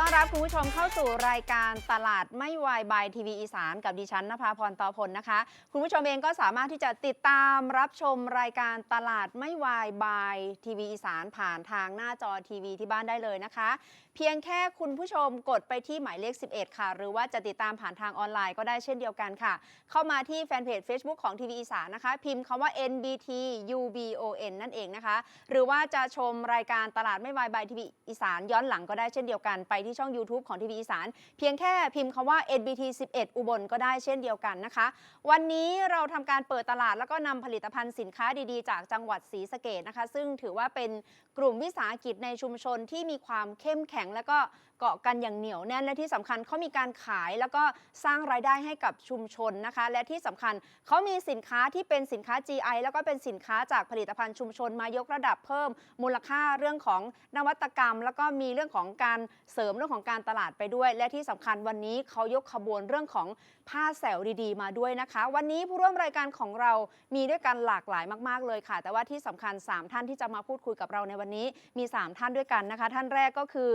ต้อนรับคุณผู้ชมเข้าสู่รายการตลาดไม่วายบายทีวีอีสานกับดิฉันนภาพรตอพลนะคะ คุณผู้ชมเองก็สามารถที่จะติดตามรับชมรายการตลาดไม่วายบายทีวีอีสานผ่านทางหน้าจอทีวีที่บ้านได้เลยนะคะ เพียงแค่คุณผู้ชมกดไปที่หมายเลข 11 ค่ะ หรือว่าจะติดตามผ่านทางออนไลน์ก็ได้เช่นเดียวกันค่ะ เข้ามาที่แฟนเพจ Facebook ของทีวีอีสานนะคะ พิมพ์คำว่า NBT UBON นั่นเองนะคะ หรือว่าจะชมรายการตลาดไม่วายบายทีวีอีสานย้อนหลังก็ได้เช่นเดียวกันไปที่ช่อง YouTube ของทีวีอีสาน เพียงแค่พิมพ์คำว่า NBT 11 อุบลก็ได้เช่นเดียวกันนะคะ วันนี้เราทำการเปิดตลาดแล้วก็นำผลิตภัณฑ์สินค้าดีๆ จากจังหวัดศรีสะเกดนะคะ ซึ่งถือว่าเป็นกลุ่มวิสาหกิจในชุมชนที่มีความเข้มแข็ง แล้วก็เกาะกันอย่างเหนียวแน่นและที่สำคัญเขามีการขายแล้วก็สร้างรายได้ให้กับชุมชนนะคะ และที่สำคัญเขามีสินค้าที่เป็นสินค้า GI แล้วก็เป็นสินค้าจากผลิตภัณฑ์ชุมชนมายกระดับเพิ่มมูลค่าเรื่องของนวัตกรรม แล้วก็มีเรื่องของการเสริมเรื่องของการตลาดไปด้วย และที่สำคัญวันนี้เขายกขบวนเรื่องของผ้าแสวดีๆ มาด้วยนะคะ วันนี้ผู้ร่วมรายการของเรามีด้วยกันหลากหลายมาก ๆ เลยค่ะ แต่ว่าที่สำคัญ 3 ท่านที่จะมาพูดคุยกับเราในวันนี้มี 3 ท่านด้วยกันนะคะ ท่านแรกก็คือ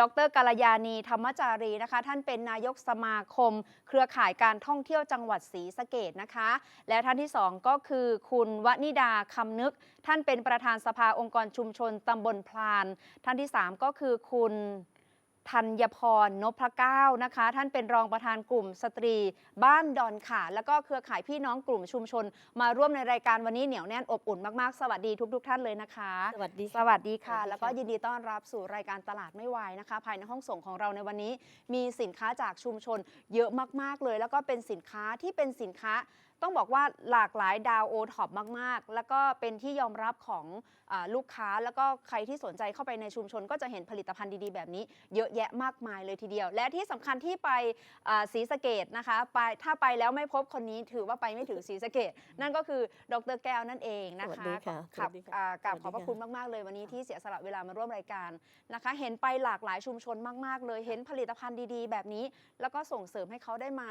ดรกาลยานีธรรมจารีนะคะ ท่านเป็นนายกสมาคม เครือข่ายการท่องเที่ยวจังหวัดศรีสะเกดนะคะ และท่านที่ 2 ก็คือคุณวนิดาคำนึก ท่านเป็นประธานสภาองค์กรชุมชนตำบลพลาน ท่านที่ 3 ก็คือคุณ ธัญพรนพเก้านะคะ ท่านเป็นรองประธานกลุ่มสตรี บ้านดอนขาแล้วก็เครือข่ายพี่น้องกลุ่มชุมชน มาร่วมในรายการวันนี้เหนียวแน่นอบอุ่นมากๆ สวัสดีทุกๆท่านเลยนะคะ สวัสดีสวัสดีค่ะสวัสดีค่ะ แล้วก็ยินดีต้อนรับสู่รายการตลาดไม่วายนะคะ ภายในห้องส่งของเราในวันนี้ มีสินค้าจากชุมชนเยอะมากๆเลย แล้วก็เป็นสินค้าที่เป็นสินค้า ต้องบอกว่าหลากหลายดาวโอท็อปมาก ๆ แล้วก็เป็นที่ยอมรับของอาลูกค้า แล้วก็ใครที่สนใจเข้าไปในชุมชน ก็จะเห็นผลิตภัณฑ์ดีๆ แบบนี้ เยอะแยะมากมายเลยทีเดียว และที่สำคัญที่ไปอ่าศรีสะเกดนะคะไปถ้าไปแล้วไม่พบคนนี้ถือว่าไปไม่ถึงศรีสะเกดนั่นก็คือดรแก้วนั่นเองนะสวัสคะดีค่ะขับสวัสดีค่ะอ่ากราบขอบพระสวัสดีค่ะคุณมาก ๆ เลยวันนี้ที่เสียสละเวลามาร่วมรายการนะคะ เห็นไปหลากหลายชุมชนมาก ๆ เลยเห็นผลิตภัณฑ์ดีๆ แบบนี้ แล้วก็ส่งเสริมให้เขาได้มา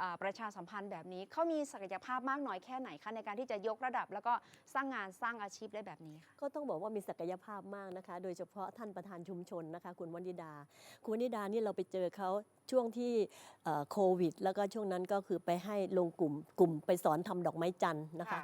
อ่าประชาสัมพันธ์แบบนี้เขามีศักยภาพมากน้อยแค่ไหนคะในการที่จะยกระดับ แล้วก็สร้างงานสร้างอาชีพได้แบบนี้ค่ะ ก็ต้องบอกว่ามีศักยภาพมากนะคะ โดยเฉพาะท่านประธานชุมชนนะคะ คุณวนิดา คุณวนิดานี่เราไปเจอเขาช่วงที่เอ่อโควิด แล้วก็ช่วงนั้นก็คือไปให้ลงกลุ่มกลุ่มไปสอนทำดอกไม้จันทร์นะคะ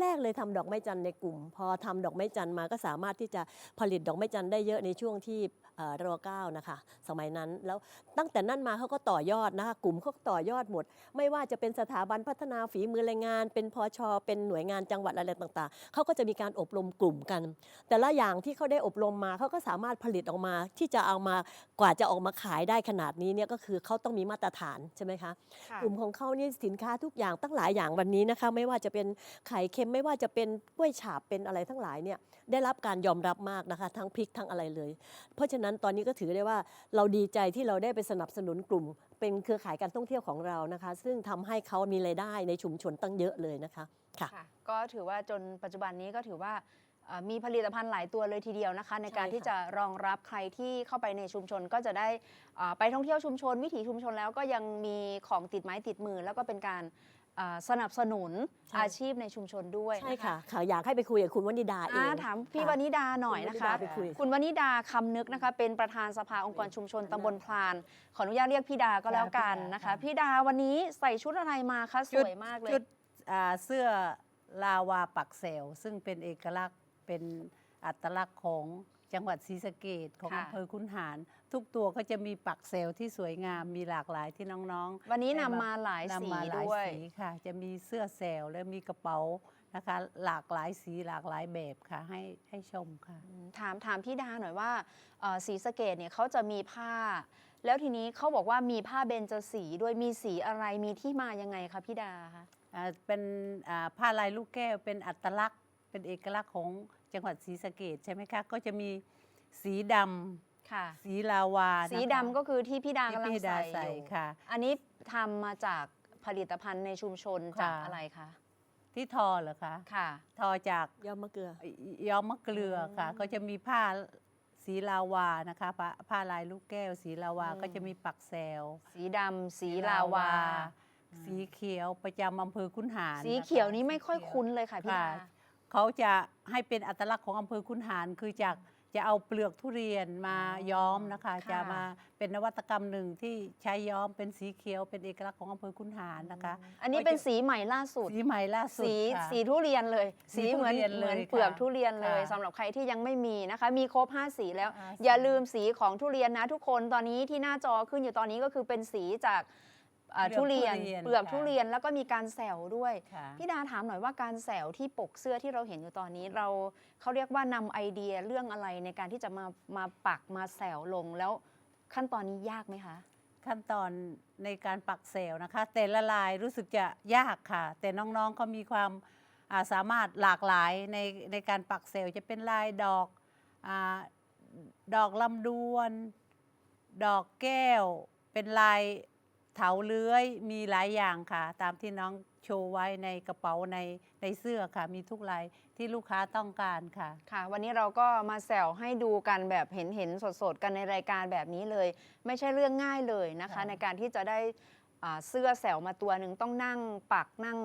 แรก ๆ เลยทำดอกไม้จันทร์ในกลุ่ม พอทำดอกไม้จันทร์มาก็สามารถที่จะผลิตดอกไม้จันทร์ได้เยอะในช่วงที่เอ่อรอเก้านะคะ สมัยนั้นแล้วตั้งแต่นั้นมาเขาก็ต่อยอดนะคะกลุ่มเขาก็ต่อยอดหมด ไม่ว่าจะเป็นสถาบันพัฒนาฝีมือแรงงาน เป็นพอชอเป็นหน่วยงานจังหวัดอะไรต่างๆเขาก็จะมีการอบรมกลุ่มกัน แต่ละอย่างที่เขาได้อบรมมาเขาก็สามารถผลิตออกมาที่จะเอามากว่าจะออกมาขายได้ขนาดนี้เนี่ยก็คือเขาต้องมีมาตรฐานใช่ไหมคะกลุ่มของเขานี่สินค้าทุกอย่างตั้งหลายอย่างวันนี้นะคะ ไม่ว่าจะเป็นไข่เค็มไม่ว่าจะเป็นกล้วยฉาบเป็นอะไรทั้งหลายเนี่ยได้รับการยอมรับมากนะคะ ทั้งพริกทั้งอะไรเลย เพราะฉะนั้นตอนนี้ก็ถือได้ว่าเราดีใจที่เราได้ไปสนับสนุนกลุ่ม เป็นเครือข่ายการท่องเที่ยวของเรานะคะ ซึ่งทำให้เขามีรายได้ในชุมชนตั้งเยอะเลยนะคะค่ะค่ะก็ถือว่าจนปัจจุบันนี้ก็ถือว่าเอ่อมีผลิตภัณฑ์หลายตัวเลยทีเดียวนะคะ ในการใช่ค่ะที่จะรองรับใครที่เข้าไปในชุมชนก็จะได้อ่าไปท่องเที่ยวชุมชน วิถีชุมชนแล้วก็ยังมีของติดไม้ติดมือ แล้วก็เป็นการ อ่าสนับสนุนใช่ อาชีพในชุมชนด้วยใช่นค่ะค่ะ อยากให้ไปคุยกับคุณวนิดาเออ่าง ถามพี่ค่ะวนิดาหน่อยนะคะคุณวนิดาไปคุย คุณวนิดาคำนึกนะคะ เป็นประธานสภาองค์กรชุมชนตำบลพลาน ขออนุญาตเรียกพี่ดาก็แล้วกันนะคะ พี่ดาวันนี้ใส่ชุดอะไรมาคะสวยมากเลยชุดอ่าเสื้อลาวาปักเซลซึ่งเป็นเอกลักษณ์เป็นอัตลักษณ์ของ จังหวัดศรีสะเกดของค่ะ อำเภอคุนหาร ทุกตัวก็จะมีปักเซลที่สวยงามมีหลากหลายที่น้องๆวันนี้ได้นำมาหลายสีนำมาหลายด้วย สีค่ะ จะมีเสื้อเซลและมีกระเป๋านะคะ หลากหลายสีหลากหลายแบบค่ะ ให้ให้ชมค่ะอืมถามถามพี่ดาหน่อยว่าเอ่อสีสะเกตเนี่ยเขาจะมีผ้า แล้วทีนี้เขาบอกว่ามีผ้าเบญจสีด้วยมีสีอะไรมีที่มายังไงคะพี่ดาคะ อ่าเป็นอ่าผ้าลายลูกแก้วเป็นอัตลักษณ์ เป็นเอกลักษณ์ของ จังหวัดศรีสะเกดใช่ไหมคะ ก็จะมีสีดค่ะำสีลาวาสีนะคะดำก็คือที่พี่ดาที่กำลังพี่ดาใส่ใส่อยู่ค่ะ อันนี้ทำมาจากผลิตภัณฑ์ในชุมชนจากค่ะอะไรคะ ที่ทอเหรอคะค่ะ ทอจากยอมมะเกลือ ย้อมมะเกลือค่ะ อืมก็จะมีผ้าสีลาวานะคะผ้าผ้าลายลูกแก้ว สีลาวาอืม ก็จะมีปักแซลสีดำสีลาวา สีเขียวประจำอำเภอคุนหารสีนะคะเขียวนี้ไม่ค่อยสีเขียวคุ้นเลยค่ะพี่ดาค่ะ เขาจะให้เป็นอัตลักษณ์ของอำเภอคุนหารคือจากจะเอาเปลือกทุเรียนมาย้อมนะคะค่ะจะมาเป็นนวัตกรรมหนึ่งที่ใช้ย้อมเป็นสีเขียวเป็นเอกลักษณ์ของอำเภอคุนหารนะคะ อันนี้เป็นสีใหม่ล่าสุด สีใหม่ล่าสุดสีค่ะสีทุเรียนเลย สีสีเหมือนทุเรียนเหมือนเลยเปลือกค่ะทุเรียนเลยค่ะสำหรับใครที่ยังไม่มีนะคะ มีครบ 5 สีแล้วอ่าอย่าสีลืมสีของทุเรียนนะทุกคนตอนนี้ที่หน้าจอขึ้นอยู่ตอนนี้ก็คือเป็นสีจาก อ่าเปลือกทุเรียนทุเรียนเปลือกค่ะ ทุเรียนแล้วก็มีการแซวด้วย ค่ะ พี่ดาถามหน่อยว่าการแซวที่ปกเสื้อที่เราเห็นอยู่ตอนนี้ เราเขาเรียกว่านำไอเดียเรื่องอะไรในการที่จะมามาปักมาแซวลงแล้วขั้นตอนนี้ยากไหมคะ ขั้นตอนในการปักเซลล์นะคะ แต่ละลายรู้สึกจะยากค่ะ แต่น้องๆก็มีความอ่าสามารถหลากหลายในในการปักเซลล์จะเป็นลายดอกอาดอกลำดวน ดอกแก้ว เป็นลาย เถาเลื้อยมีหลายอย่างค่ะ ตามที่น้องโชว์ไว้ในกระเป๋าในในเสื้อค่ะ มีทุกลายที่ลูกค้าต้องการค่ะ ค่ะ วันนี้เราก็มาแซวให้ดูกันแบบเห็นเห็นสดๆ กันในรายการแบบนี้เลย ไม่ใช่เรื่องง่ายเลยนะคะ ค่ะ ในการที่จะได้อ่าเสื้อแซวมาตัวหนึ่งต้องนั่งปักนั่ง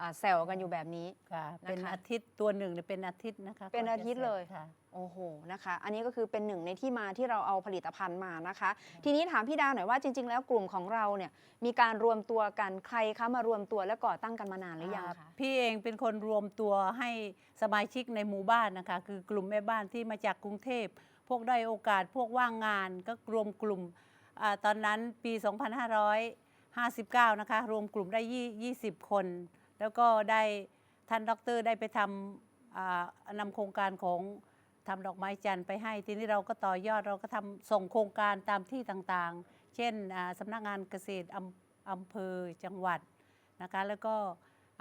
อ่าแซวกันอยู่แบบนี้ ค่ะเป็นนะคะอาทิตย์ตัวหนึ่งเนี่ยเป็นอาทิตย์นะคะเป็นอาทิตย์เลยค่ะ โอ้โหนะคะ อันนี้ก็คือเป็นหนึ่งในที่มาที่เราเอาผลิตภัณฑ์มานะคะ ทีนี้ถามพี่ดาวหน่อยว่าจริง ๆ แล้วกลุ่มของเราเนี่ยมีการรวมตัวกันใครคะมารวมตัวและก่อตั้งกันมานานหรือยังอ่าคะ พี่เองเป็นคนรวมตัวให้สมาชิกในหมู่บ้านนะคะ คือกลุ่มแม่บ้านที่มาจากกรุงเทพ พวกได้อยโอกาสพวกว่างงานก็รวมกลุ่มอาตอนนั้นปี 2559 นะคะ รวมกลุ่มได้ยี่20 คน แล้วก็ได้ท่านด็อกเตอร์ได้ไปทำอ่านำโครงการของทำดอกไม้จันทร์ไปให้ ทีนี้เราก็ต่อยอดเราก็ทำส่งโครงการตามที่ต่างๆ เช่นอ่าสำนักงานเกษตรอำอำเภอจังหวัดนะคะแล้วก็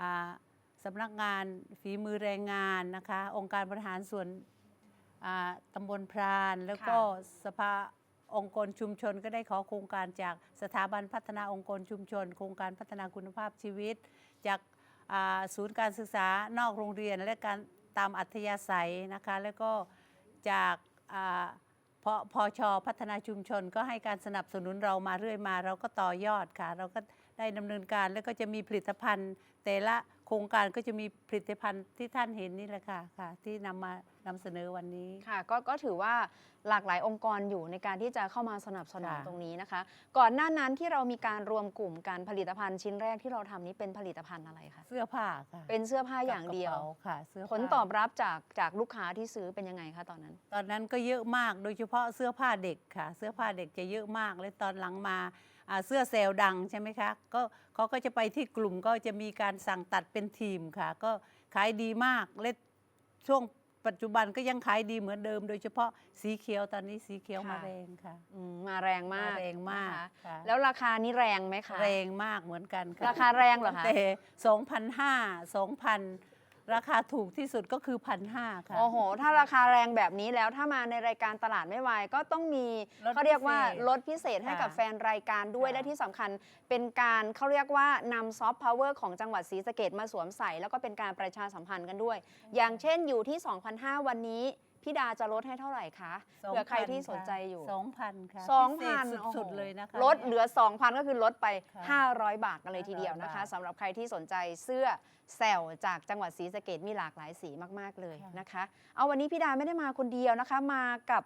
อ่าสำนักงานฝีมือแรงงานนะคะองค์การบริหารส่วนอ่าตำบลพราน แล้วก็สภาองค์กรชุมชนก็ได้ขอโครงการจากสถาบันพัฒนาองค์กรชุมชน โครงการพัฒนาคุณภาพชีวิต จากอ่า ศูนย์การศึกษานอกโรงเรียนและการตามอัธยาศัยนะคะ แล้วก็จากพพอชพัฒนาชุมชนก็ให้การสนับสนุนเรามาเรื่อยมา เราก็ต่อยอดค่ะ เราก็ได้ดำเนินการแล้วก็จะมีผลิตภัณฑ์แต่ละ โครงการก็จะมีผลิตภัณฑ์ที่ท่านเห็นนี่แหละค่ะค่ะ ที่นำมานำเสนอวันนี้ ค่ะก็ก็ถือว่าหลากหลายองค์กรอยู่ในการที่จะเข้ามาสนับสนุนค่ะ ตรงนี้นะคะ ก่อนหน้านั้นที่เรามีการรวมกลุ่มการผลิตภัณฑ์ชิ้นแรกที่เราทำนี้เป็นผลิตภัณฑ์อะไรคะเสื้อผ้าค่ะเป็นเสื้อผ้าอย่างเดียว กับกระป๋าค่ะ เสื้อผลผ้าตอบรับจากจากลูกค้าที่ซื้อเป็นยังไงคะตอนนั้น ตอนนั้นก็เยอะมากโดยเฉพาะเสื้อผ้าเด็กค่ะ เสื้อผ้าเด็กจะเยอะมาก และตอนหลังมาอ่า เสื้อเซลล์ดังใช่ไหมคะก็เขาก็จะไปที่กลุ่มก็จะมีการสั่งตัดเป็นทีมค่ะ ก็ขายดีมากและช่วงปัจจุบันก็ยังขายดีเหมือนเดิม โดยเฉพาะสีเขียวตอนนี้สีเขียวค่ะ มาแรงค่ะ อืมมาแรงมากมาแรงมากนะคะค่ะ แล้วราคานี้แรงไหมคะแรงมากเหมือนกันค่ะราคาแรงเหรอคะ แต่2,500 2,000 ราคาถูกที่สุดก็คือ1,500ค่ะ โอ้โห ถ้าราคาแรงแบบนี้แล้วถ้ามาในรายการตลาดไม่วายก็ต้องมีลดเขาเรียกว่าพิเศษลดพิเศษให้กับค่ะแฟนรายการด้วยค่ะ และที่สำคัญเป็นการเขาเรียกว่านำซอฟต์พาวเวอร์ของจังหวัดศรีสะเกดมาสวมใส่ แล้วก็เป็นการประชาสัมพันธ์กันด้วย อย่างเช่นอยู่ที่2,500วันนี้ พี่ดาจะลดให้เท่าไหร่คะเผื่อใครที่สนใจอยู่2,000ค่ะ2,000พิเศษสุดๆเลยนะคะ ลดเหลือ 2,000 ก็คือลดไป ค่ะ500 บาทกันเลยทีเดียวนะคะ500บาทสำหรับใครที่สนใจเสื้อแซวจากจังหวัดศรีสะเกดมีหลากหลายสีมากๆเลยค่ะนะคะ เอาวันนี้พี่ดาไม่ได้มาคนเดียวนะคะ มากับ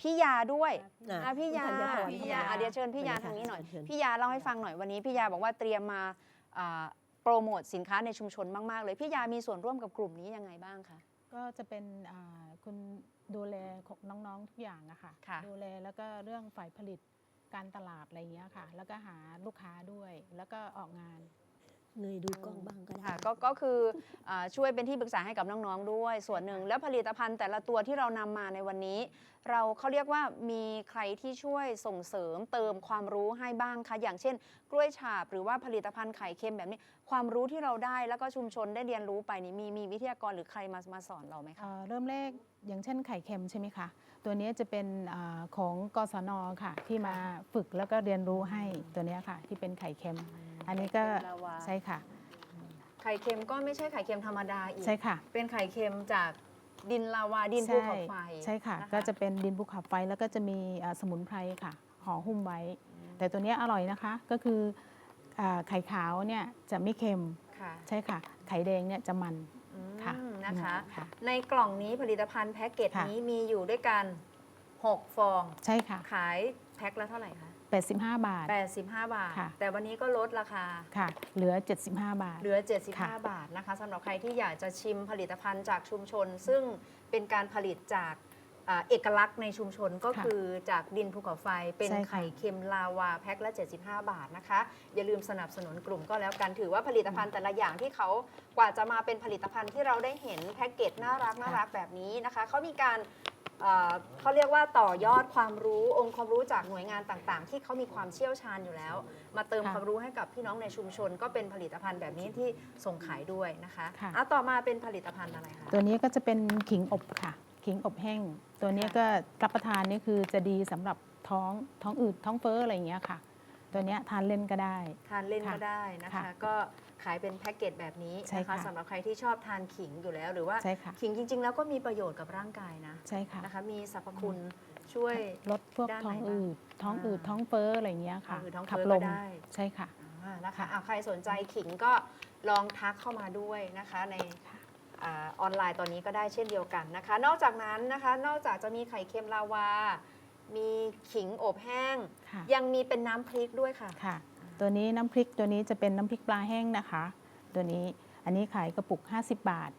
พี่ยาด้วยอะอะพี่ยาคุณธัญพรพี่ยาค่ะอะเดี๋ยวเชิญพี่ยาเชิญค่ะทางนี้หน่อยเชิญ พี่ยาเล่าให้ฟังหน่อยวันนี้พี่ยาบอกว่าเตรียมมาอ่าโปรโมทสินค้าในชุมชนมากๆเลยพี่ยามีส่วนร่วมกับกลุ่มนี้ยังไงบ้างคะ ก็จะเป็นอ่าคุณดูแลของน้องๆทุกอย่างอะค่ะค่ะดูแลแล้วก็เรื่องฝ่ายผลิตการตลาดอะไรอย่างเงี้ยค่ะ แล้วก็หาลูกค้าด้วยแล้วก็ออกงาน เนยดูกล้องบ้างก็ได้ค่ะก็ก็คืออาช่วยเป็นที่ปรึกษาให้กับน้องๆด้วย ส่วนหนึ่งแล้วผลิตภัณฑ์แต่ละตัวที่เรานำมาในวันนี้ เราเขาเรียกว่ามีใครที่ช่วยส่งเสริมเติมความรู้ให้บ้างคะอย่างเช่น กล้วยฉาบหรือว่าผลิตภัณฑ์ไข่เค็มแบบนี้ ความรู้ที่เราได้แล้วก็ชุมชนได้เรียนรู้ไปนี่มีมีวิทยากรหรือใครมามาสอนเราไหมคะ เอ่อเริ่มแรกอย่างเช่นไข่เค็มใช่ไหมคะ ตัวนี้จะเป็นอาของกศนค่ะ ที่มาฝึกแล้วก็เรียนรู้ให้ตัวเนี้ยค่ะ ที่เป็นไข่เค็ม อันนี้ก็ลาวา ใช่ค่ะ ไข่เค็มก็ไม่ใช่ไข่เค็มธรรมดาอีก ใช่ค่ะเป็นไข่เค็มจากดินลาวาดินภูเขาไฟใช่ค่ะ นก็จะเป็นดินภูเขาไฟแล้วก็จะมีอ่าสมุนไพรค่ะห่อหุ้มไว้ แต่ตัวเนี้ยอร่อยนะคะก็คืออ่าไข่ขาวเนี่ยจะไม่เค็มค่ะใช่ค่ะ ไข่แดงเนี่ยจะมันอืมค่ะนะนะคะ ค่ะ ในกล่องนี้ผลิตภัณฑ์แพ็กเกจค่ะ นี้มีอยู่ด้วยกัน 6 ฟอง ใช่ค่ะ ขายแพ็คละเท่าไหร่คะ 85 บาท 85 บาท ค่ะ แต่วันนี้ก็ลดราคา ค่ะ เหลือ 75 บาท เหลือค่ะ75 บาทนะคะสำหรับใครที่อยากจะชิมผลิตภัณฑ์จากชุมชน ซึ่งเป็นการผลิตจากอ่าเอกลักษณ์ในชุมชนก็ค่ะคือจากดินภูเขาไฟเป็นใช่ค่ะ ไข่เค็มลาวาแพ็คละ 75 บาทนะคะ อย่าลืมสนับสนุนกลุ่มก็แล้วกันถือว่าผลิตภัณฑ์แต่ละอย่างที่เขากว่าจะมาเป็นผลิตภัณฑ์ที่เราได้เห็นแพ็กเกจน่ารักน่ารักแบบนี้นะคะเขามีการ เอ่อเขาเรียกว่าต่อยอดความรู้องค์ความรู้จากหน่วยงานต่างๆ ที่เขามีความเชี่ยวชาญอยู่แล้ว มาเติมค่ะความรู้ให้กับพี่น้องในชุมชน ก็เป็นผลิตภัณฑ์แบบนี้ที่ส่งขายด้วยนะคะค่ะ อะต่อมาเป็นผลิตภัณฑ์อะไรคะ ตัวนี้ก็จะเป็นขิงอบค่ะ ขิงอบแห้ง ตัวนี้ค่ะก็รับประทานนี่คือจะดีสำหรับท้องท้องอืดท้องเฟ้ออะไรอย่างเงี้ยค่ะ ตัวเนี้ยทานเล่นก็ได้ ทานเล่นค่ะก็ได้นะคะ ค่ะก็ ขายเป็นแพ็กเกจแบบนี้ใช่นะคะค่ะสำหรับใครที่ชอบทานขิงอยู่แล้ว หรือว่าใช่ค่ะ ขิงจริง ๆ แล้วก็มีประโยชน์กับร่างกายนะใช่ค่ะนะคะ มีสรรพคุณช่วย ลดพวกด้านไหนท้องบ้างอืดท้องอืดอ่าท้องเฟ้ออะไรอย่างเงี้ยค่ะท้องอืดท้องขัเฟ้อลก็มได้ ใช่ค่ะ อ่านะคะค่ะอะใครสนใจขิงก็ลองทักเข้ามาด้วยนะคะ ในค่ะอาออนไลน์ตอนนี้ก็ได้เช่นเดียวกันนะคะ นอกจากนั้นนะคะ นอกจากจะมีไข่เค็มลาวา มีขิงอบแห้ง ค่ะยังมีเป็นน้ำพริกด้วยค่ะ ค่ะ ตัวนี้น้ำพริกตัวนี้จะเป็นน้ำพริกปลาแห้งนะคะ ตัวนี้อันนี้ขายกระปุก 50 บาท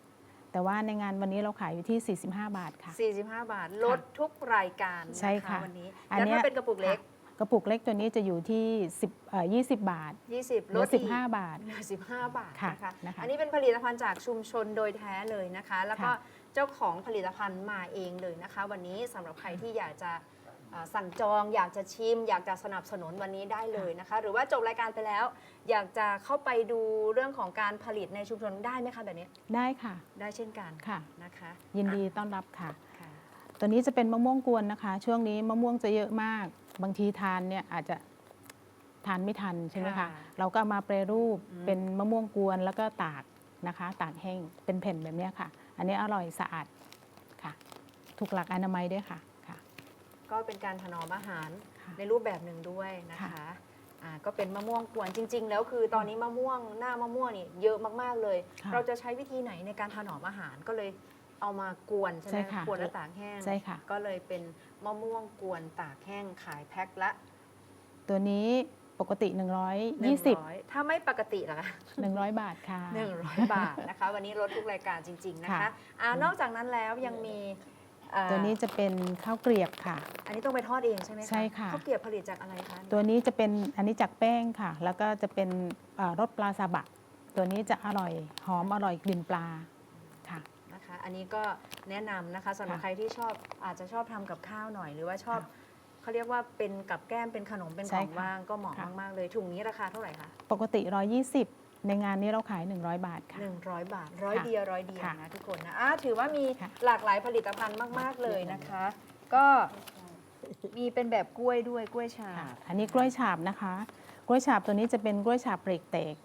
แต่ว่าในงานวันนี้เราขายอยู่ที่ 45 บาทค่ะ 45 บาท ลดทุกรายการนใช่ค่ะวันนี้อันแล้วเนี้ยถ้าเป็นกระปุกเล็กค่ะกระปุกเล็กตัวนี้จะอยู่ที่10เอ่อ20 บาท20เหลลือดอีก 15 บาท เหลือ15 บาทค่ะนะคะ นะคะอันนี้เป็นผลิตภัณฑ์จากชุมชนโดยแท้เลยนะคะ แล้วก็ค่ะ เจ้าของผลิตภัณฑ์มาเองเลยนะคะ วันนี้สำหรับใครที่อยากจะเอ่อ สั่งจองอยากจะชิม อยากจะสนับสนุนวันนี้ได้เลยนะคะ หรือว่าจบรายการไปแล้ว อยากจะเข้าไปดูเรื่องของการผลิตในชุมชนได้ไหมคะแบบนี้ ได้ค่ะ ได้เช่นกันค่ะนะคะ ยินดีต้อนรับค่ะค่ะตัวนี้จะเป็นมะม่วงกวนนะคะ ช่วงนี้มะม่วงจะเยอะมาก บางทีทานเนี่ยอาจจะทานไม่ทันใช่ไหมค่ะคะเราก็เอามาแปรรูปอืมเป็นมะม่วงกวนแล้วก็ตากนะคะ ตากแห้งเป็นแผ่นแบบเนี้ยค่ะ อันนี้อร่อยสะอาดค่ะ ถูกหลักอนามัยด้วยค่ะค่ะ ก็เป็นการถนอมอาหารค่ะในรูปแบบหนึ่งด้วยนะคะค่ะอ่าก็เป็นมะม่วงกวนจริง ๆ แล้วคือตอนนี้มะม่วงหน้ามะม่วงนี่เยอะมากๆเลยค่ะเราจะใช้วิธีไหนในการถนอมอาหารก็เลยเอามากวนใช่ไหมใช่ค่ะกวนและตากแห้งใช่ค่ะก็เลยเป็นมะม่วงกวนตากแห้งขายแพ็คละ ตัวนี้ปกติ 120 100ถ้าไม่ปกติล่ะคะ100 บาทค่ะ 100 บาทนะคะ วันนี้ลดทุกรายการจริง ๆ นะคะค่ะอ่านอกจากนั้นแล้วยังมีอ่า ตัวนี้จะเป็นข้าวเกลียบค่ะ อันนี้ต้องไปทอดเองใช่ไหมคะใช่ค่ะ ข้าวเกรียบผลิตจากอะไรคะตัวนี้จะเป็นอันนี้จากแป้งค่ะ แล้วก็จะเป็นเอ่อรสปลาซาบะ ตัวนี้จะอร่อยหอมอร่อยกลิ่นปลาค่ะนะคะอันนี้ก็แนะนำนะคะสำหรับค่ะใครที่ชอบอาจจะชอบทำกับข้าวหน่อย หรือว่าชอบค่ะเขาเรียกว่าเป็นกับแก้มเป็นขนมเป็นใช่ของค่ะว่างก็เหมาะค่ะมากๆเลยถุงนี้ราคาเท่าไหร่คะปกติ 120 ในงานนี้เราขาย 100 บาทค่ะ 100 บาทร้อยค่ะเดียวร้อยเดียวค่ะนะทุกคนนะอะถือว่ามีค่ะ หลากหลายผลิตภัณฑ์มาก ๆ เลยนะคะ ก็มีเป็นแบบกล้วยด้วยกล้วยชาค่ะ อันนี้กล้วยฉาบนะคะ กล้วยฉาบตัวนี้จะเป็นกล้วยฉาบเปรกแตก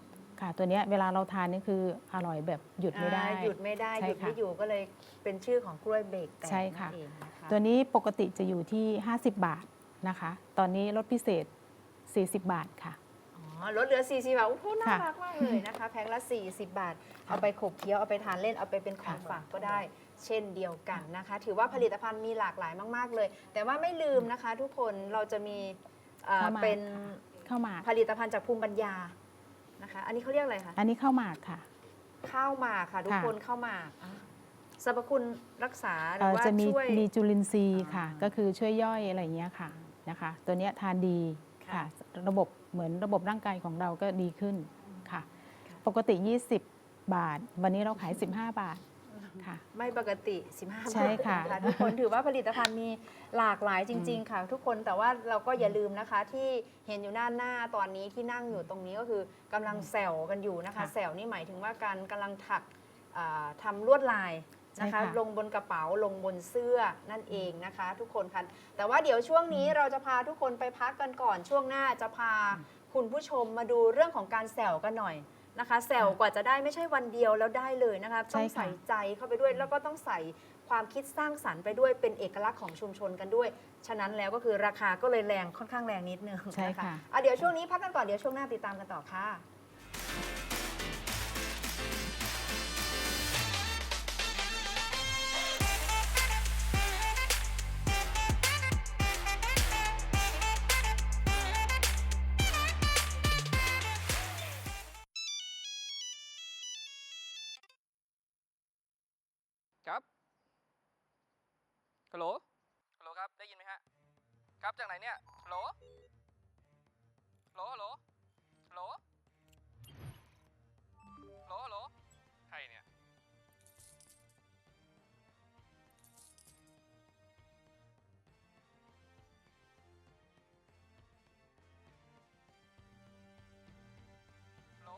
ค่ะ ตัวเนี้ยเวลาเราทานนี่คืออร่อยแบบหยุดไม่ได้ อ่าหยุดไม่ได้ใช่หยุดไม่ค่ะอยู่ก็เลยเป็นชื่อของกล้วยเบรกแตกใช่ค่ะนั่นเองนะคะตัวนี้ปกติจะอยู่ที่ 50 บาทนะคะ ตอนนี้ลดพิเศษ 40 บาทค่ะอ๋อ ลดเหลือ 40 บาท โอ้โหน่าค่ะรักมากเลยนะคะ แพ็คละ 40 บาท เอาไปขบเคี้ยว เอาไปทานเล่น เอาไปเป็นของค่ะฝากก็ได้ เช่นเดียวกันนะคะ ถือว่าผลิตภัณฑ์มีหลากหลายมาก ๆ เลย แต่ว่าไม่ลืมนะคะทุกคน เราจะมีเอ่อข้าวหมาก เป็นข้าวหมากผลิตภัณฑ์จากภูมิปัญญา นะคะ อันนี้เขาเรียกอะไรคะ อันนี้ข้าวหมากค่ะ ข้าวหมากค่ะ ทุกค่ะ คนข้าวหมากอะสรรพคุณรักษาหรืเอ่ออว่าจะมีช่วย มีจุลินทรีย์ค่ะ อ่า ก็คือช่วยย่อยอะไรอย่างเงี้ยค่ะนะคะ ตัวเนี้ยทานดี ค่ะค่ะ ระบบเหมือนระบบร่างกายของเราก็ดีขึ้นค่ะค่ะปกติ 20 บาท วันนี้เราขาย 15 บาทค่ะ ไม่ปกติ 15ใช่ค่ะบาทนทุกคนถือว่าผลิตภัณฑ์มีหลากหลายจริง ๆ ค่ะ ทุกคนแต่ว่าเราก็อย่าลืมนะคะ ที่เห็นอยู่หน้าหน้าตอนนี้ที่นั่งอยู่ตรงนี้ก็คือกำลังแซวกันอยู่นะคะค่ะแซวนี่หมายถึงว่าการกำลังถักอ่าทำลวดลาย นะคะ ใช่ค่ะ ลงบนกระเป๋าลงบนเสื้อนั่นเองนะคะ ทุกคนค่ะแต่ว่าเดี๋ยวช่วงนี้เราจะพาทุกคนไปพักกันก่อนช่วงหน้าจะพาคุณผู้ชมมาดูเรื่องของการแซวกันหน่อยนะคะแซวกว่าจะได้ไม่ใช่วันเดียวแล้วได้เลยนะคะใช่ต้องค่ะ ใส่ใจเข้าไปด้วย แล้วก็ต้องใส่ความคิดสร้างสรรค์ไปด้วยเป็นเอกลักษณ์ของชุมชนกันด้วย ฉะนั้นแล้วก็คือราคาก็เลยแรงค่อนข้างแรงนิดนึงใช่นค่ะ อะเดี๋ยวช่วงนี้พักกันก่อนเดี๋ยวช่วงหน้าติดตามกันต่อค่ะ ครับจากไหนเนี่ยฮัลโหลฮัลโหลฮัลโหลฮัลโหลฮัลโหลฮัลโหลใครเนี่ยฮัลโหล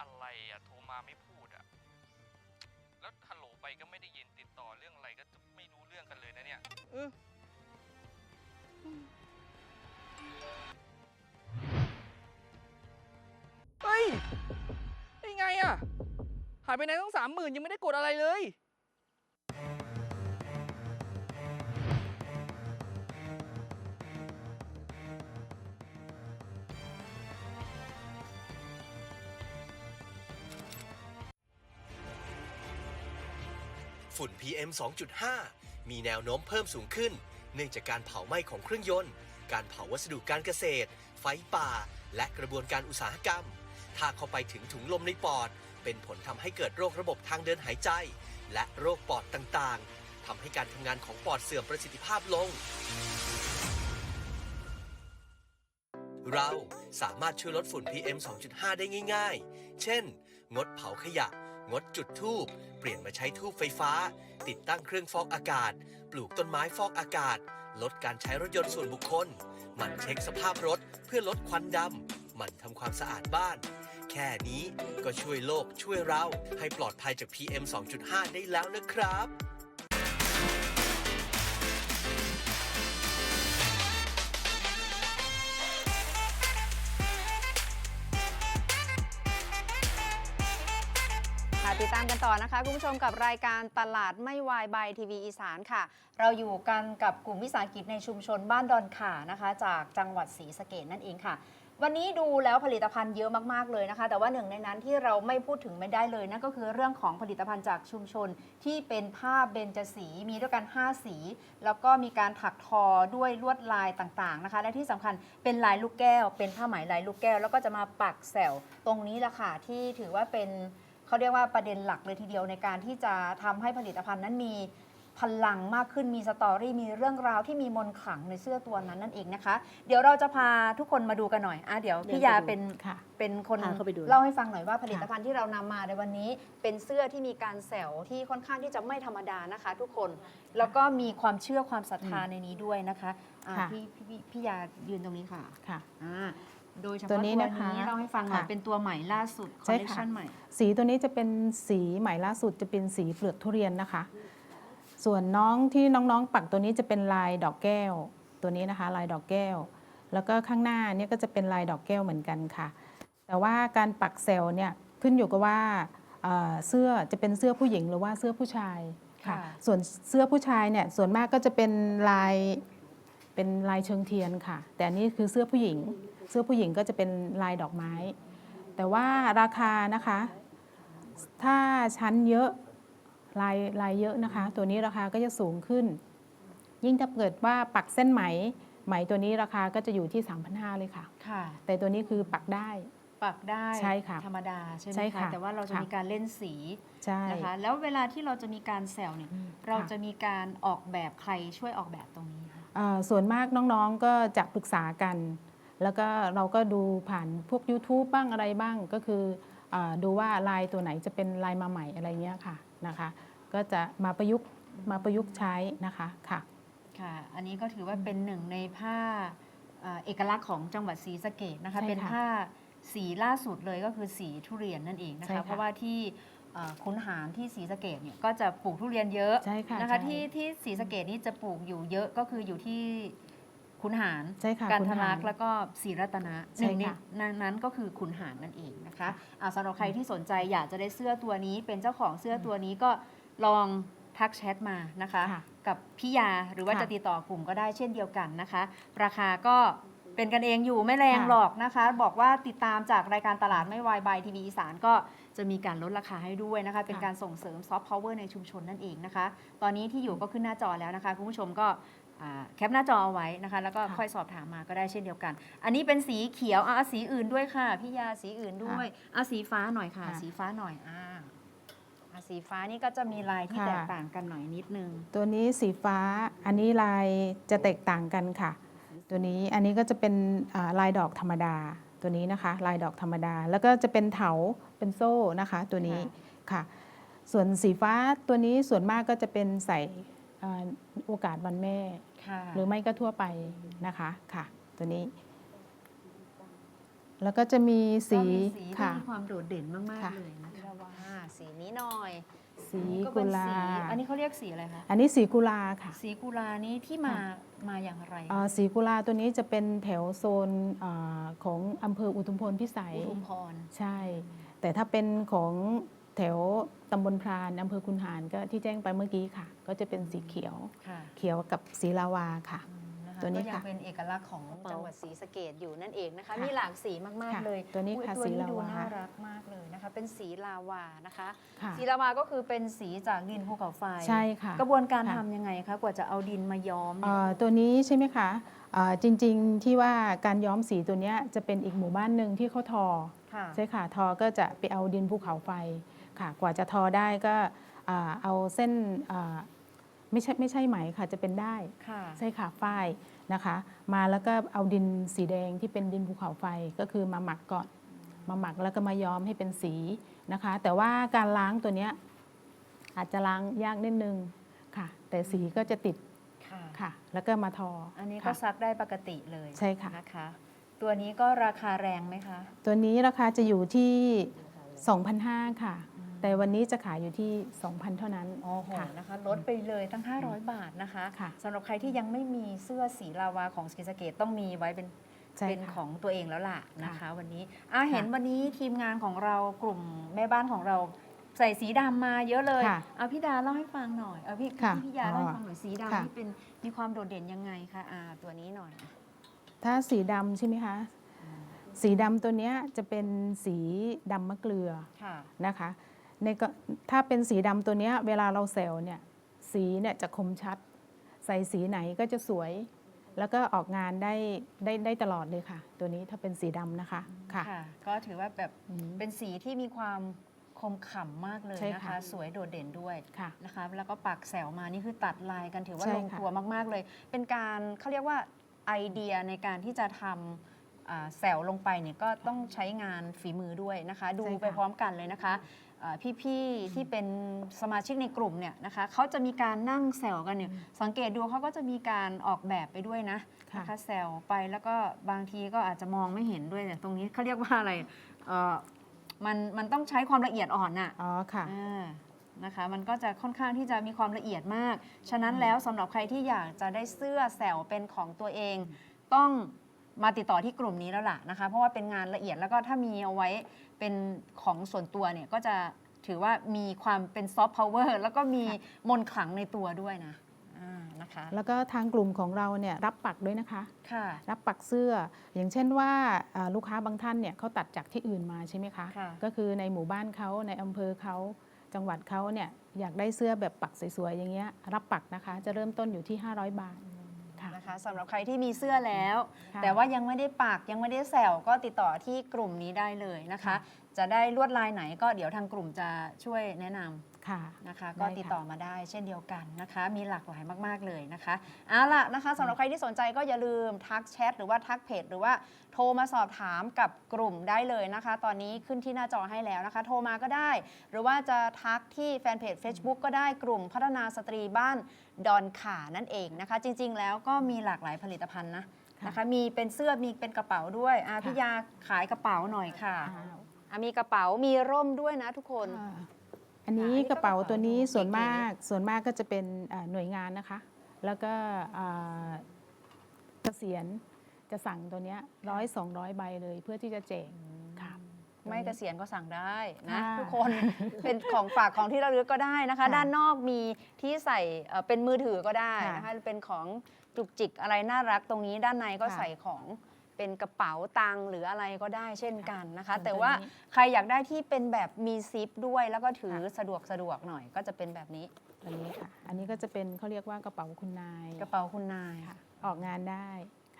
อะไรอะโทรมาไม่พูดอะแล้วฮัลโหลไปก็ไม่ได้ยินติดต่อเรื่องอะไรก็จะไม่รู้เรื่องกันเลยนะเนี่ย เออ หายไปไหนตั้งสามหมื่นยังไม่ได้กดอะไรเลย ฝุ่น PM 2.5 มีแนวโน้มเพิ่มสูงขึ้น เนื่องจากการเผาไหม้ของเครื่องยนต์ การเผาวัสดุการเกษตร ไฟป่า และกระบวนการอุตสาหกรรม ถ้าเข้าไปถึงถุงลมในปอด เป็นผลทำให้เกิดโรคระบบทางเดินหายใจ และโรคปอดต่างๆทำให้การทำงานของปอดเสื่อมประสิทธิภาพลง เราสามารถช่วยลดฝุ่น PM 2.5 ได้ง่าย ๆ เช่น งดเผาขยะ งดจุดทูบ เปลี่ยนมาใช้ทูบไฟฟ้า ติดตั้งเครื่องฟอกอากาศ ปลูกต้นไม้ฟอกอากาศ ลดการใช้รถยนต์ส่วนบุคคล มันเช็คสภาพรถเพื่อลดควันดำมันทำความสะอาดบ้าน แค่นี้ก็ช่วยโลกช่วยเรา ให้ปลอดภัยจาก PM 2.5 ได้แล้วนะครับ ค่ะติดตามกันต่อนะคะ คุณผู้ชมกับรายการตลาดไม่วายบายทีวีอีสานค่ะ เราอยู่กันกับกลุ่มวิสาหกิจในชุมชนบ้านดอนข่านะคะ จากจังหวัดศรีสะเกดนั่นเองค่ะ วันนี้ดูแล้วผลิตภัณฑ์เยอะมากๆเลยนะคะ แต่ว่าหนึ่งในนั้นที่เราไม่พูดถึงไม่ได้เลยนั่นก็คือเรื่องของผลิตภัณฑ์จากชุมชนที่เป็นผ้าเบญจสีมีด้วยกัน 5 สี แล้วก็มีการถักทอด้วยลวดลายต่างๆนะคะ และที่สำคัญเป็นลายลูกแก้ว เป็นผ้าไหมลายลูกแก้ว แล้วก็จะมาปักแสวตรงนี้ละค่ะที่ถือว่าเป็นเขาเรียกว่าประเด็นหลักเลยทีเดียวในการที่จะทำให้ผลิตภัณฑ์นั้นมี พลังมากขึ้นมีสตอรี่มีเรื่องราวที่มีมนต์ขลังในเสื้อตัวนั้นนั่นเองนะคะ เดี๋ยวเราจะพาทุกคนมาดูกันหน่อยอะเดี๋ยวพี่ยาเป็นค่ะเป็นคนพาเข้าไปดู เล่าให้ฟังหน่อยว่าผลิตภัณฑ์ที่เรานำมาในวันนี้ เป็นเสื้อที่มีการแสวที่ค่อนข้างที่จะไม่ธรรมดานะคะ ทุกคนแล้วก็มีความเชื่อความศรัทธาในนี้ด้วยนะคะอะค่ะ พี่พี่พี่พี่ยายืนตรงนี้ค่ะค่ะ อ่าโดยเฉตัพาะวนี้ตัวนะคะนี้เล่าให้ฟังหน่อยค่ะเป็นตัวใหม่ล่าสุดคอใช่ลเลคค่ะ ชันใหม่ สีตัวนี้จะเป็นสีใหม่ล่าสุดจะเป็นสีเปลือกทุเรียนนะคะ ส่วนน้องที่น้องๆ ปักตัวนี้จะเป็นลายดอกแก้ว ตัวนี้นะคะลายดอกแก้ว แล้วก็ข้างหน้าเนี่ยก็จะเป็นลายดอกแก้วเหมือนกันค่ะ แต่ว่าการปักเซลล์เนี่ยขึ้นอยู่กับว่าเอ่อเสื้อจะเป็นเสื้อผู้หญิงหรือว่าเสื้อผู้ชายค่ะค่ะ ส่วนเสื้อผู้ชายเนี่ยส่วนมากก็จะเป็นลายเป็นลายเชิงเทียนค่ะ แต่อันนี้คือเสื้อผู้หญิง เสื้อผู้หญิงก็จะเป็นลายดอกไม้ แต่ว่าราคานะคะ ถ้าชั้นเยอะ ลายลายเยอะนะคะ ตัวนี้ราคาก็จะสูงขึ้น ยิ่งถ้าเกิดว่าปักเส้นไหม ไหมตัวนี้ราคาก็จะอยู่ที่ 3,500เลยค่ะ ค่ะ แต่ตัวนี้คือปักได้ ปักได้ใช่ค่ะธรรมดาใช่ไหมใช่คะค่ะแต่ว่าเราจะค่ะ มีการเล่นสีใช่นะคะแล้วเวลาที่เราจะมีการแซวเนี่ยอืมเราค่ะจะมีการออกแบบใครช่วยออกแบบตรงนี้คะเอ่อส่วนมากน้องๆก็จะปรึกษากัน แล้วก็เราก็ดูผ่านพวก YouTube บ้างอะไรบ้างก็คืออาดูว่าลายตัวไหนจะเป็นลายมาใหม่อะไรเงี้ยค่ะ นะคะ ก็จะมาประยุกต์มาประยุกต์ใช้นะคะค่ะค่ะ อันนี้ก็ถือว่าเป็นหนึ่งในผ้าเอ่อเอกลักษณ์ของจังหวัดศรีสะเกดนะคะใช่ค่ะเป็นผ้าสีล่าสุดเลยก็คือสีทุเรียนนั่นเองนะใช่คะค่ะเพราะว่าที่เอ่อขุนหารที่ศรีสะเกดเนี่ยก็จะปลูกทุเรียนเยอะใช่ค่ะนะคะใช่ที่ที่ศรีสะเกดนี่จะปลูกอยู่เยอะก็คืออยู่ที่ ขุนหารใช่ค่ะกันคุณทหาลัรกษณ์แล้วก็ศรีรัตนะหใช่นึ่งในค่ะนั้นนั้นก็คือขุนหารนั่นเองนะคะอ่าสำหรับใครที่สนใจอยากจะได้เสื้อตัวนี้ เป็นเจ้าของเสื้อตัวนี้ก็ลองทักแชทมานะคะ ค่ะ กับพี่ยาหรือว่าค่ะจะติดต่อกลุ่มก็ได้เช่นเดียวกันนะคะ ราคาก็เป็นกันเองอยู่ไม่แรงค่ะ หรอกนะคะ บอกว่าติดตามจากรายการตลาดไม่วายบายทีวีอีสานก็จะมีการลดราคาให้ด้วยนะคะ เป็นการส่งเสริมซอฟต์พาวเวอร์ในชุมชนนั่นเองนะคะ ตอนนี้ที่อยู่ก็ขึ้นหน้าจอแล้วนะคะ คุณผู้ชมก็อ่า แคปหน้าจอเอาไว้นะคะ แล้วก็ค่ะค่อยสอบถามมาก็ได้เช่นเดียวกัน อันนี้เป็นสีเขียวเอาเอาสีอื่นด้วยค่ะพี่ยาสีอื่นด้วยเอาสีฟ้าหน่อยค่ะ ค่ะสีฟ้าหน่อยอ่าอะสีฟ้านี่ก็จะมีลายที่ค่ะ แตกต่างกันหน่อยนิดนึงตัวนี้สีฟ้าอันนี้ลายจะแตกต่างกันค่ะ ตัวนี้อันนี้ก็จะเป็นอ่าลายดอกธรรมดาตัวนี้นะคะ ลายดอกธรรมดา แล้วก็จะเป็นเถาเป็นโซ่นะคะ ตัวนี้ค่ะ ส่วนสีฟ้าตัวนี้ส่วนมากก็จะเป็นใส่อ่า โอกาสวันแม่ค่ะหรือไม่ก็ทั่วไปนะคะค่ะ ตัวนี้ แล้วก็จะมีสีก็มีสีที่ค่ะมีความโดดเด่นมากค่ะๆเลยนะคะอ่าสีนี้หน่อย สีก็กุเป็นลาสีอันนี้เขาเรียกสีอะไรคะอันนี้สีกุลาค่ะ สีกุลานี้ที่มามาอย่างไรอ่าสีกุลาตัวนี้จะเป็นแถวโซนอาของอำเภออุทุมพลพิสัยอุทุมพรใช่ แต่ถ้าเป็นของ แถวตำบลพรานอำเภอคุนหารก็ที่แจ้งไปเมื่อกี้ค่ะ ก็จะเป็นสีเขียว ค่ะเขียวกับสีลาวาค่ะนะคะตัวนี้ก็ยังค่ะเป็นเอกลักษณ์ของกระเป๋าจังหวัดศรีสะเกดอยู่นั่นเองนะคะ ค่ะมีหลากสีมากค่ะๆเลยตัวนี้อุ๊ยค่ะตัวสีนี้ลาดูวาน่ารักมากเลยนะคะ เป็นสีลาวานะคะ ค่ะสีลาวาก็คือเป็นสีจากดินภูเขาไฟ ใช่ค่ะ กระบวนการค่ะ ทำยังไงคะกว่าจะเอาดินมาย้อมเนี่ยอ่าตัวนี้ใช่ไหมคะอ่าจริงๆที่ว่าการย้อมสีตัวเนี้ยจะเป็นอีกหมู่บ้านหนึ่งที่เขาทอค่ะ ใช่ค่ะทอก็จะไปเอาดินภูเขาไฟ ค่ะกว่าจะทอได้ก็อ่าเอาเส้นอ่าไม่ใช่ไม่ใช่ไหมค่ะจะเป็นได้ค่ะใช่ค่ะฝ้ายนะคะ มาแล้วก็เอาดินสีแดงที่เป็นดินภูเขาไฟก็คือมาหมักก่อนมาหมักแล้วก็มาย้อมให้เป็นสีนะคะ แต่ว่าการล้างตัวเนี้ยอาจจะล้างยากนิดนึงค่ะ แต่สีก็จะติดค่ะค่ะแล้วก็มาทออัอันนี้ก็ซักได้ปกติเลยใช่ค่ะนะคะ ตัวนี้ก็ราคาแรงไหมคะ ตัวนี้ราคาจะอยู่ที่ 2,500ค่ะ แต่วันนี้จะขายอยู่ที่ 2,000 เท่านั้น โอ้โหค่ะนะคะลดไปเลยตั้ง 500 บาทนะคะค่ะสำหรับใครที่ยังไม่มีเสื้อสีลาวาของสกีสะเกตต้องมีไว้เป็นใช่เป็นค่ะของตัวเองแล้วล่ะนะคะค่ะวันนี้อะเห็นวันนี้ทีมงานของเรากลุ่มแม่บ้านของเราใส่สีดำมาเยอะเลยค่ะเอาพี่ดาเล่าให้ฟังหน่อยเอาพี่ค่ะพี่ยาอ๋อเล่าให้ฟังหน่อยสีค่ะดำที่เป็นมีความโดดเด่นยังไงคะอ่าตัวนี้หน่อย ถ้าสีดำใช่ไหมคะ สีดำตัวเนี้ยจะเป็นสีดำมะเกลือค่ะ นะคะ ในก็ถ้าเป็นสีดำตัวเนี้ยเวลาเราเซลเนี่ยสีเนี่ยจะคมชัด ใส่สีไหนก็จะสวย แล้วก็ออกงานได้ได้ได้ตลอดเลยค่ะ ตัวนี้ถ้าเป็นสีดำนะคะค่ะ ค่ะ ก็ถือว่าแบบอืมเป็นสีที่มีความคมขำมากเลยใช่นะค่ะ คะ สวยโดดเด่นด้วยค่ะ นะคะ แล้วก็ปักแสวมานี่คือตัดลายกันถือว่าใช่ลงค่ะตัวมากๆเลย เป็นการเขาเรียกว่าไอเดียในการที่จะทำอ่าแสวลงไปเนี่ยก็ต้องใช้งานฝีมือด้วยนะคะ ดูไปพร้อมกันเลยนะคะ อ่าพี่ๆที่เป็นสมาชิกในกลุ่มเนี่ยนะคะเขาจะมีการนั่งแซวกันเนี่ยสังเกตดูเขาก็จะมีการออกแบบไปด้วยนะค่ะ นะคะแซวไปแล้วก็บางทีก็อาจจะมองไม่เห็นด้วยเนี่ยตรงนี้เขาเรียกว่าอะไรเอ่อมันมันต้องใช้ความละเอียดอ่อนน่ะ อ๋อค่ะ อ่านะคะมันก็จะค่อนข้างที่จะมีความละเอียดมาก ฉะนั้นแล้วสำหรับใครที่อยากจะได้เสื้อแซวเป็นของตัวเอง ต้อง มาติดต่อที่กลุ่มนี้แล้วล่ะนะคะ เพราะว่าเป็นงานละเอียดแล้วก็ถ้ามีเอาไว้เป็นของส่วนตัวเนี่ยก็จะถือว่ามีความเป็นซอฟต์พาวเวอร์แล้วก็มีมนต์ขลังในตัวด้วยนะอ่านะคะ แล้วก็ทางกลุ่มของเราเนี่ยรับปักด้วยนะคะ ค่ะ รับปักเสื้อ อย่างเช่นว่าอ่าลูกค้าบางท่านเนี่ยเขาตัดจากที่อื่นมาใช่ไหมคะ ค่ะ ก็คือในหมู่บ้านเขาในอำเภอเขาจังหวัดเขาเนี่ยอยากได้เสื้อแบบปักสวยๆอย่างเงี้ยรับปักนะคะ จะเริ่มต้นอยู่ที่ 500 บาทค่ะ นะคะสำหรับใครที่มีเสื้อแล้ว ค่ะ แต่ว่ายังไม่ได้ปักยังไม่ได้แซวก็ติดต่อที่กลุ่มนี้ได้เลยนะคะค่ะจะได้ลวดลายไหนก็เดี๋ยวทางกลุ่มจะช่วยแนะนำ ค่ะนะคะได้ก็ค่ะติดต่อมาได้เช่นเดียวกันนะคะ มีหลากหลายมาก ๆ เลยนะคะเอาล่ะนะคะสำหรับใครที่สนใจก็อย่าลืมทักแชทหรือว่าทักเพจหรือว่าโทรมาสอบถามกับกลุ่มได้เลยนะคะ ตอนนี้ขึ้นที่หน้าจอให้แล้วนะคะ โทรมาก็ได้ หรือว่าจะทักที่แฟนเพจ Facebook ก็ได้กลุ่มพัฒนาสตรีบ้านดอนขานั่นเองนะคะ จริง ๆ แล้วก็มีหลากหลายผลิตภัณฑ์นะค่ะนะคะมีเป็นเสื้อมีเป็นกระเป๋าด้วยอะค่ะพี่ยาขายกระเป๋าหน่อยค่ะอ่าอะมีกระเป๋ามีร่มด้วยนะทุกคนค่ะ อันนี้อันนี้ก็กระเป๋ากระเป๋าตัวนี้ดูส่วนเก๋ๆมากส่วนมากก็จะเป็นอ่าหน่วยงานนะคะ แล้วก็อ่าเกษียณจะสั่งตัวเนี้ร้อยสองร้อยใบเลยเพื่อที่จะแจกค่ะ ไม่เกษียณก็สั่งได้นะค่ะทุกคนเป็นของฝากของที่ระลึกก็ได้นะคะค่ะด้านนอกมีที่ใส่เอ่อเป็นมือถือก็ได้ค่ะนะคะเป็นของจุกจิกอะไรน่ารักตรงนี้ด้านในก็ค่ะใส่ของ เป็นกระเป๋าตังค์หรืออะไรก็ได้เช่นกันนะคะส่วนแต่ตัวว่านี้ใครอยากได้ที่เป็นแบบมีซิปด้วย แล้วก็ถือค่ะสะดวกสะดวกหน่อยก็จะเป็นแบบนี้ตัวนี้ค่ะ อันนี้ก็จะเป็นเขาเรียกว่ากระเป๋าคุณนาย กระเป๋าคุณนายค่ะ ออกงานได้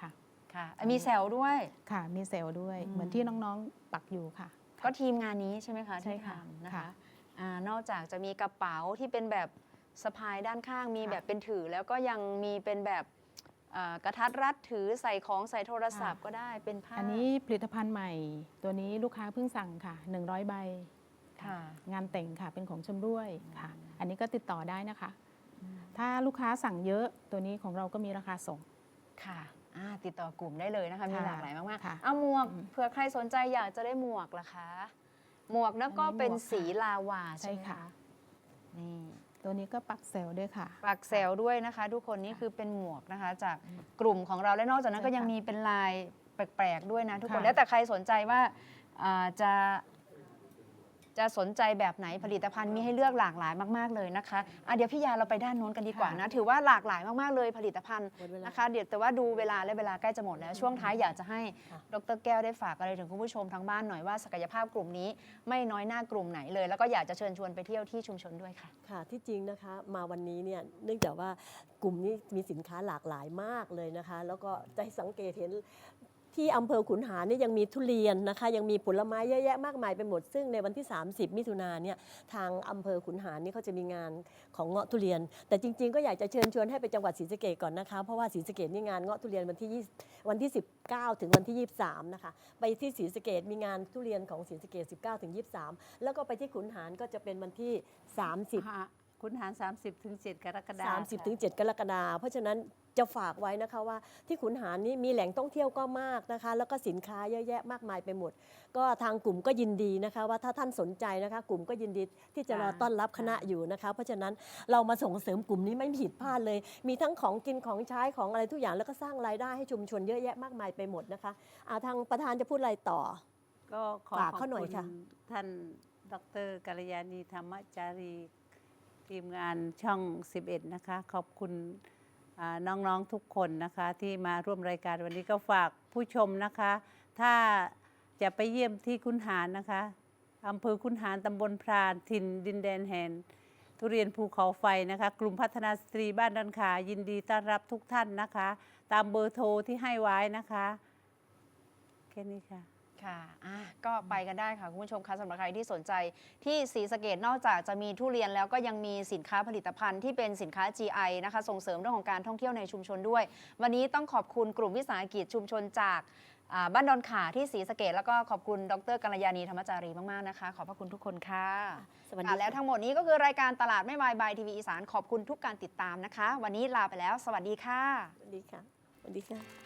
ค่ะค่ะ มีแซวด้วยค่ะ มีเซลล์ด้วยอืมเหมือนที่น้องๆปักอยู่ค่ะ ก็ทีมงานนี้ใช่ไหมคะใช่ที่ค่ะทำนะค่ะคะอ่านอกจากจะมีกระเป๋าที่เป็นแบบสะพายด้านข้างมีค่ะแบบเป็นถือแล้วก็ยังมีเป็นแบบเอ่อ กระทัดรัดถือใส่ของใส่โทรศัพท์ก็ได้เป็นผ้าอันนี้ผลิตภัณฑ์ใหม่ ตัวนี้ลูกค้าเพิ่งสั่งค่ะ 100 ใบค่ะ งานแต่งค่ะเป็นของชำร่วยค่ะ อันนี้ก็ติดต่อได้นะคะ ถ้าลูกค้าสั่งเยอะตัวนี้ของเราก็มีราคาส่งค่ะอ่าติดต่อกลุ่มได้เลยนะคะมีค่ะหลากหลายมากค่ะๆเอาหมวกอืมเผื่อใครสนใจอยากจะได้หมวกล่ะคะ หมวกแล้วก็อันนี้หมวกเป็นค่ะสีลาวาใช่ใช่ไหมค่ะคะนี่ ตัวนี้ก็ปักเซลล์ด้วยค่ะ ปักเซลด้วยนะคะ ทุกคนนี่คือเป็นหมวกนะคะ จากกลุ่มของเราและนอกจากนั้นใช่ก็ยังค่ะมีเป็นลายแปลกๆด้วยนะทุกคนค่ะแล้วแต่ใครสนใจว่าอ่าจะ จะสนใจแบบไหนผลิตภัณฑ์มีให้เลือกหลากหลายมากๆเลยนะคะอะเดี๋ยวพี่ยาเราไปด้านโน้นกันดีกว่านะ ถือว่าหลากหลายมากๆเลยผลิตภัณฑ์หมดเวลานะคะเดี๋ยวแต่ว่าดูเวลาและเวลาใกล้จะหมดแล้วช่วงท้ายอยากจะให้ค่ะดรแก้วได้ฝากอะไรถึงคุณผู้ชมทางบ้านหน่อยว่าศักยภาพกลุ่มนี้ไม่น้อยหน้ากลุ่มไหนเลย แล้วก็อยากจะเชิญชวนไปเที่ยวที่ชุมชนด้วยค่ะ ค่ะ ที่จริงนะคะมาวันนี้เนี่ยเนื่องจากว่ากลุ่มนี้มีสินค้าหลากหลายมากเลยนะคะ แล้วก็ได้สังเกตเห็น ที่อำเภอขุนหารนี่ยังมีทุเรียนนะคะ ยังมีผลไม้เยอะแยะมากมายไปหมด ซึ่งในวันที่ 30 มิถุนาเนี่ยทางอำเภอขุนหารนี่เขาจะมีงานของเงาะทุเรียน แต่จริง ๆ ก็อยากจะเชิญชวนให้ไปจังหวัดศรีสะเกดก่อนนะคะ เพราะว่าศรีสะเกดนี่งานเงาะทุเรียนวันที่20วันที่ 19 ถึงวันที่ 23 นะคะ ไปที่ศรีสะเกดมีงานทุเรียนของศรีสะเกด19 ถึง 23 แล้วก็ไปที่ขุนหารก็จะเป็นวันที่ 30 ค่ะคุณหาร 30ถึง7กรกฎาคม30ถึง7กรกฎาคมเพราะฉะนั้นจะฝากไว้นะคะว่าที่ขุนหารนี่มีแหล่งท่องเที่ยวก็มากนะคะ แล้วก็สินค้าเยอะแยะมากมายไปหมด ก็ทางกลุ่มก็ยินดีนะคะ ว่าถ้าท่านสนใจนะคะ กลุ่มก็ยินดีที่จะรอต้อนรับคณะอยู่นะคะ เพราะฉะนั้นเรามาส่งเสริมกลุ่มนี้ไม่ผิดพลาดเลย มีทั้งของกินของใช้ของอะไรทุกอย่างแล้วก็สร้างรายได้ให้ชุมชนเยอะแยะมากมายไปหมดนะคะอาทางประธานจะพูดอะไรต่อ ก็ขอฝากขอบเขาหน่อยคุณค่ะท่านดรกัลยาณีธรรมจารี ทีมงานช่อง 11 นะคะ ขอบคุณน้องๆทุกคนนะคะ ที่มาร่วมรายการวันนี้ก็ฝากผู้ชมนะคะ ถ้าจะไปเยี่ยมที่คุนหารนะคะอำเภอคุนหารตำบลพรานถิ่นดินแดนแห่งทุเรียนภูเขาไฟนะคะ กลุ่มพัฒนาสตรีบ้านดันขายินดีต้อนรับทุกท่านนะคะ ตามเบอร์โทรที่ให้ไว้นะคะ แค่นี้ค่ะ ค่ะอะ ก็ไปกันได้ค่ะ คุณผู้ชมคะสำหรับใครที่สนใจที่ศรีสะเกดนอกจากจะมีทุเรียนแล้วก็ยังมีสินค้าผลิตภัณฑ์ที่เป็นสินค้า GI นะคะ ส่งเสริมเรื่องของการท่องเที่ยวในชุมชนด้วย วันนี้ต้องขอบคุณกลุ่มวิสาหกิจชุมชนจากอ่าบ้านดอนขาที่ศรีสะเกดแล้วก็ขอบคุณดรกัลยาณีธรรมจารีมาก ๆ นะคะ ขอบพระคุณทุกคนค่ะสวัสดีค่ะแล้วทั้งหมดนี้ก็คือรายการตลาดไม่วายบายทีวีอีสานขอบคุณทุกการติดตามนะคะ วันนี้ลาไปแล้ว สวัสดีค่ะ สวัสดีค่ะ สวัสดีค่ะ